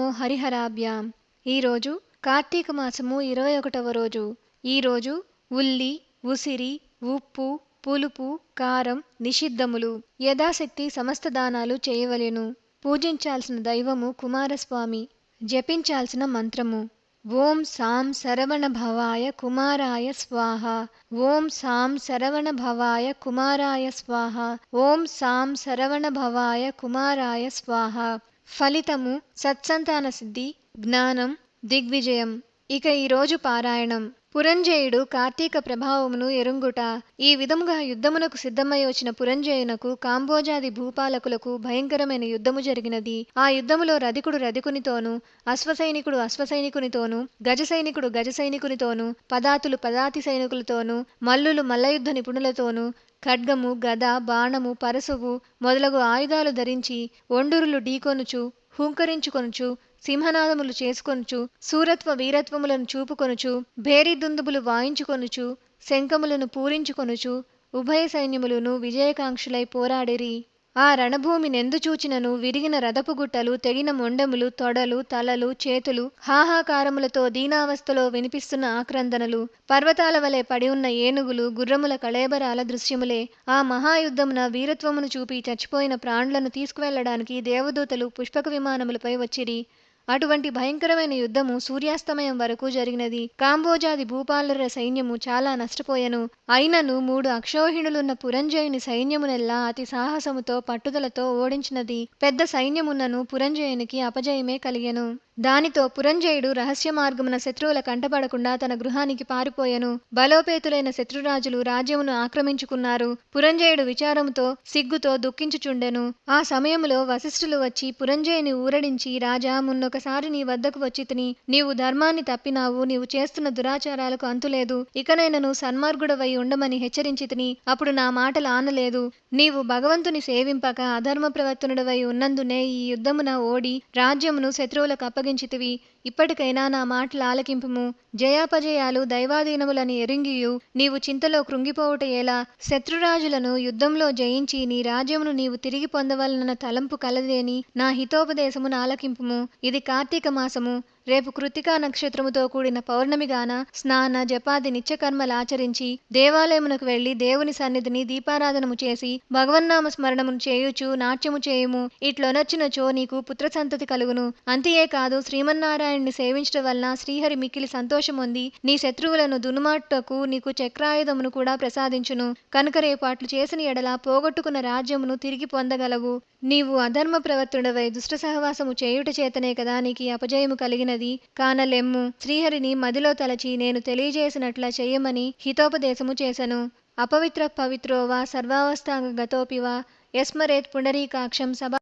ఓ హరిహరాభ్యాం. ఈరోజు కార్తీక మాసము ఇరవై ఒకటవ రోజు. ఈరోజు ఉల్లి ఉసిరి ఉప్పు పులుపు కారం నిషిద్ధములు. యథాశక్తి సమస్త దానాలు చేయవలెను. పూజించాల్సిన దైవము కుమారస్వామి. జపించాల్సిన మంత్రము. ఓం సాం శరవణ భవాయ కుమారాయ స్వాహ. ఓం సాం శరవణ భవాయ కుమారాయ స్వాహ. ఓం సాం శరవణ భవాయ కుమారాయ స్వాహ. ఫలితము సత్సంతాన సిద్ధి జ్ఞానం దిగ్విజయం. ఇక ఈరోజు పారాయణం. పురంజయుడు కార్తీక ప్రభావమును ఎరుంగుట. ఈ విధముగా యుద్ధమునకు సిద్ధమై వచ్చిన పురంజయునకు కాంబోజాది భూపాలకులకు భయంకరమైన యుద్ధము జరిగినది. ఆ యుద్ధములో రధికుడు రధికునితోనూ అశ్వసైనికుడు అశ్వసైనికునితోనూ గజ సైనికుడు గజ సైనికునితోనూ పదాతులు పదాతి సైనికులతోనూ మల్లులు మల్లయుద్ధ నిపుణులతోనూ ఖడ్గము గద బాణము పరసువు మొదలగు ఆయుధాలు ధరించి ఒండురులు ఢీకొనుచు హుంకరించుకొనుచు సింహనాదములు చేసుకొనుచు సూరత్వ వీరత్వములను చూపుకొనుచు భేరీదుందుబులు వాయించుకొనుచు శంఖములను పూరించుకొనుచు ఉభయ సైన్యములను విజయకాంక్షులై పోరాడిరి. ఆ రణభూమి నెందుచూచినను విరిగిన రథపు గుట్టలు తెగిన మొండములు తొడలు తలలు చేతులు హాహాకారములతో దీనావస్థలో వినిపిస్తున్న ఆక్రందనలు పర్వతాల వలె పడి ఉన్న ఏనుగులు గుర్రముల కళేబరాల దృశ్యములే ఆ మహాయుద్ధమున వీరత్వమును చూపి చచ్చిపోయిన ప్రాణులను తీసుకువెళ్ళడానికి దేవదూతలు పుష్పక విమానములపై వచ్చిరి. అటువంటి భయంకరమైన యుద్ధము సూర్యాస్తమయం వరకు జరిగినది. కాంబోజాది భూపాలుర సైన్యము చాలా నష్టపోయెను. అయినను మూడు అక్షోహిణులున్న పురంజయుని సైన్యమునెల్లా అతి సాహసముతో పట్టుదలతో ఓడించినది. పెద్ద సైన్యమున్నను పురంజయునికి అపజయమే కలిగెను. దానితో పురంజయుడు రహస్య మార్గమున శత్రువుల కంటపడకుండా తన గృహానికి పారిపోయెను. బలోపేతులైన శత్రురాజులు రాజ్యమును ఆక్రమించుకున్నారు. పురంజయుడు విచారముతో సిగ్గుతో దుఃఖించుచుండెను. ఆ సమయములో వశిష్ఠులు వచ్చి పురంజయుని ఊరడించి రాజా మున్నొకసారి నీ వద్దకు వచ్చి తిని నీవు ధర్మాన్ని తప్పినావు. నీవు చేస్తున్న దురాచారాలకు అంతులేదు. ఇకనైనను సన్మార్గుడవై ఉండమని హెచ్చరించి తిని అప్పుడు నా మాటలు ఆనలేదు. నీవు భగవంతుని సేవింపక అధర్మ ప్రవర్తనుడవై ఉన్నందునే ఈ యుద్ధమున ఓడి రాజ్యమును శత్రువులకు అప్పగించితివి ఇప్పటికైనా నా మాటల ఆలకింపుము. జయాపజయాలు దైవాధీనములని ఎరింగియు. నీవు చింతలో కృంగిపోవుట ఎలా? శత్రురాజులను యుద్ధంలో జయించి నీ రాజ్యమును నీవు తిరిగి పొందవలనన్న తలంపు కలదేని నా హితోపదేశమును ఆలకింపుము. ఇది కార్తీక మాసము. రేపు కృతికా నక్షత్రముతో కూడిన పౌర్ణమిగాన స్నాన జపాది నిత్యకర్మలు ఆచరించి దేవాలయమునకు వెళ్ళి దేవుని సన్నిధిని దీపారాధనము చేసి భగవన్నామ స్మరణమును చేయుచు నాట్యము చేయుము. ఇట్లొనొచ్చినచో నీకు పుత్ర సంతతి కలుగును. అంతియే కాదు శ్రీమన్నారాయణ్ణి సేవించడం వలన శ్రీహరి మిక్కిలి సంతోషముంది నీ శత్రువులను దునుమాటకు నీకు చక్రాయుధమును కూడా ప్రసాదించును. కనుక రేపు అట్లు చేసిన ఎడల పోగొట్టుకున్న రాజ్యమును తిరిగి పొందగలవు. నీవు అధర్మ ప్రవర్తుడవై దుష్ట సహవాసము చేయుట చేతనే కదా నీకు అపజయము కలిగినది. కానలెమ్ము శ్రీహరిని మదిలో తలచి నేను తెలియజేసినట్ల చేయమని హితోపదేశము చేశను అపవిత్ర పవిత్రోవా సర్వావస్థాంగ గతోపివా యస్మరేత్ పునరీకాక్షం సభ